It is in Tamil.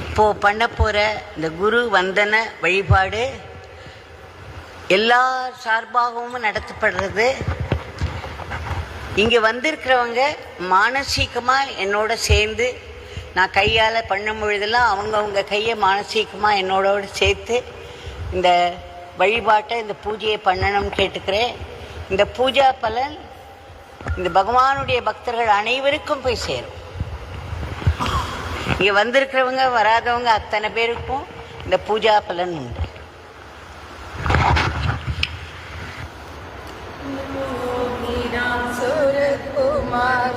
இப்போ பண்ண போற இந்த குரு வந்தன வழிபாடு எல்லா சார்பாகவும் நடத்தப்படுறது. இங்கே வந்திருக்கிறவங்க மானசீகமாக என்னோட சேர்ந்து நான் கையால் பண்ணும் பொழுதெல்லாம் அவங்கவுங்க கையை மானசீகமாக என்னோட சேர்த்து இந்த வழிபாட்டை இந்த பூஜையை பண்ணணும்னு கேட்டுக்கிறேன். இந்த பூஜா பலன் இந்த பகவானுடைய பக்தர்கள் அனைவருக்கும் போய் சேரும். இங்கே வந்திருக்கிறவங்க வராதவங்க அத்தனை பேருக்கும் இந்த பூஜா பலன் உண்டு. குமார்